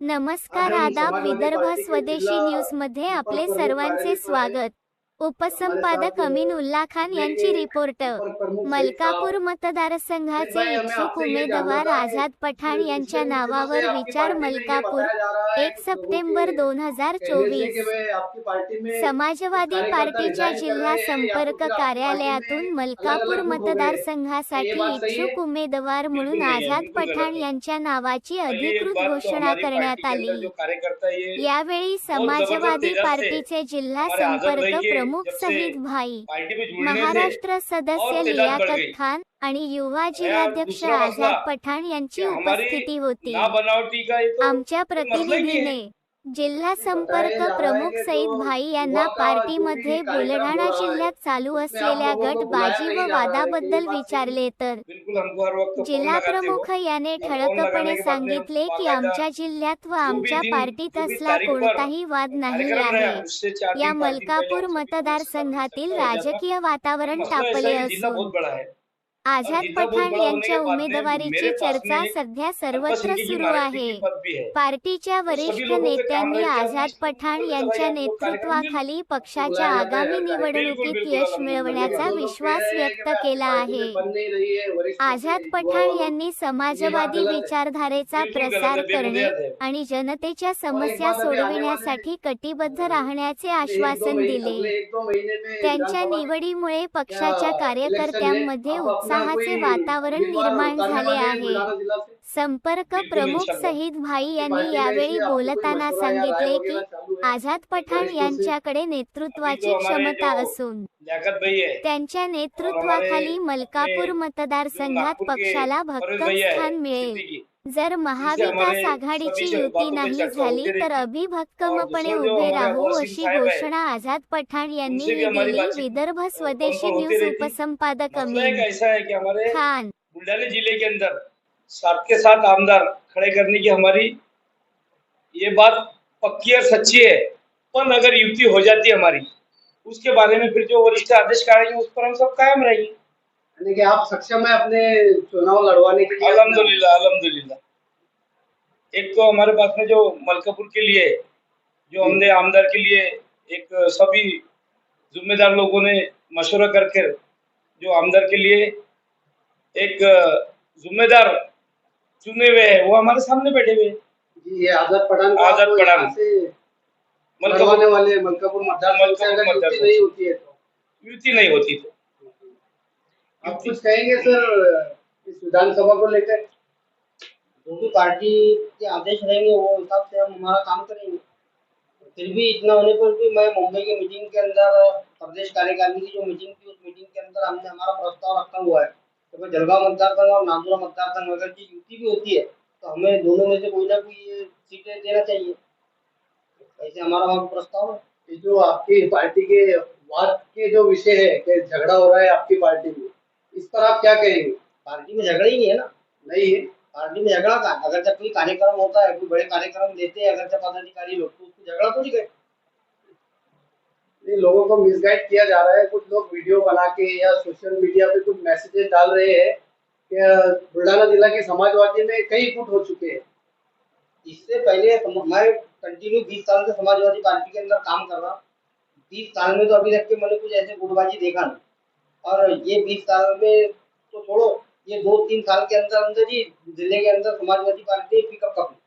नमस्कार आदाब विदर्भ स्वदेशी न्यूजमध्ये आपले सर्वांचे. स्वागत उपसंपादक अमीन उल्ला खान यांची रिपोर्ट. मलकापूर मतदारसंघाचे इच्छुक उमेदवार आझाद पठाण यांच्या नावावर विचार मलकापूर एक सप्टेंबर दोन हजार चोवीस. समाजवादी पार्टीच्या जिल्हा संपर्क कार्यालयातून मलकापूर मतदारसंघासाठी इच्छुक उमेदवार म्हणून आझाद पठाण यांच्या नावाची अधिकृत घोषणा करण्यात आली. यावेळी समाजवादी पार्टीचे जिल्हा संपर्क प्रमुख सहीद भाई महाराष्ट्र सदस्य लियाकत खान आणि युवा जिल्हाध्यक्ष आझाद पठाण यांची उपस्थिती होती. आमच्या प्रतिनिधीने जिल्हा संपर्क प्रमुख सईद भाई यांना पार्टीमध्ये बुलढाणा जिल्ह्यात चालू असलेल्या गटबाजी व वादाबद्दल विचारले तर. जिल्हा प्रमुख याने ठळकपणे सांगितले की आमच्या जिल्ह्यात व आमच्या पार्टीत असला कोणताही वाद नाही आहे. या मलकापूर मतदारसंघातील राजकीय वातावरण तापले असून. आझाद पठाण यांच्या उमेदवारीची चर्चा सध्या सर्वत्र सुरू आहे. पार्टीच्या वरिष्ठ नेत्यांनी आझाद पठाण यांच्या नेतृत्वाखाली पक्षाच्या आगामी निवडणुकीत यश मिळवण्याचा विश्वास व्यक्त केला आहे. आझाद पठाण यांनी समाजवादी विचारधारेचा प्रसार करणे आणि जनतेच्या समस्या सोडविण्यासाठी कटिबद्ध राहण्याचे आश्वासन दिले. त्यांच्या निवडीमुळे पक्षाच्या कार्यकर्त्यांमध्ये उत्साहाचे वातावरण निर्माण झाले आहे. संपर्क प्रमुख सहीद भाई यांनी यावेळी बोलताना सांगितले की आझाद पठाण यांच्याकडे नेतृत्वाची क्षमता असून त्यांच्या नेतृत्वाखाली मलकापूर मतदारसंघात पक्षाला भक्कम स्थान मिळेल. जर महाविकास आघाडीची युती नाही झाली तर अभिभक्कमपणे उभे राहू अशी घोषणा आझाद पठाण यांनी दिली. विदर्भ स्वदेशी न्यूज उपसंपादक खान. बुल्ढाना जिले के अंदर सात के सात आमदार खड़े करने की हमारी ये बात पक्की और सच्ची है। पर अगर युति हो जाती है हमारी उसके बारे में फिर जो वरिष्ठ आदेश काटेंगे उस पर हम सब कायम रहेंगे। यानी कि आप सक्षम है अपने चुनाव लड़वाने के लिए। अल्हम्दुलिल्लाह अल्हम्दुलिल्लाह। एक तो हमारे पास में जो मलकापुर के लिए जो हमने आमदार के लिए एक सभी जिम्मेदार लोगों ने मशवरा करके जो आमदार के लिए एक जिम्मेदार चुने हुए हैं वो हमारे सामने बैठे हुए जी ये आजाद पठान आजाद पठान। मलकापुर वाले मलकापुर युति नहीं होती है युति नहीं होती तो। आप कुछ कहेंगे सर इस विधानसभा को लेकर? जो भी पार्टी के आदेश रहेंगे वो हिसाब से हम हमारा काम करेंगे। फिर भी इतना होने पर भी मैं मुंबई की मीटिंग के अंदर प्रदेश कार्यकारिणी की जो मीटिंग थी उस मीटिंग के अंदर हमने हमारा प्रस्ताव रखा हुआ है। तो जलगांव मतदार संघ और नांदुरा मतदार संघ अगर की युति भी होती है तो हमें दोनों में से कोई ना कोई सीटें देना चाहिए। ऐसे हमारा वहाँ प्रस्ताव है। जो आपकी पार्टी के वाद के जो विषय है कि झगड़ा हो रहा है आपकी पार्टी में इस पर आप क्या कहेंगे? पार्टी में झगड़ा ही नहीं है ना। नहीं है। पार्टी में झगड़ा का अगर जब कोई कार्यक्रम होता है कोई बड़े कार्यक्रम देते हैं अगर जब पदाधिकारी लोग तो उसको झगड़ा थोड़ी गए ये लोगों को मिसगाइड किया जा रहा है। कुछ लोग वीडियो बना के या सोशल मीडिया पे कुछ मैसेजेस डाल रहे हैं कि बुल्ढाना जिला के समाजवादी में कई फुट हो चुके हैं। इससे पहले मैं कंटिन्यू बीस साल से समाजवादी पार्टी के अंदर काम कर रहा। हूँ बीस साल में तो अभी तक के मैंने कुछ ऐसे गुटबाजी देखा नहीं। और ये बीस साल में तो छोड़ो ये दो तीन साल के अंदर अंदर ही जिले के अंदर समाजवादी पार्टी पिकअप कर ली।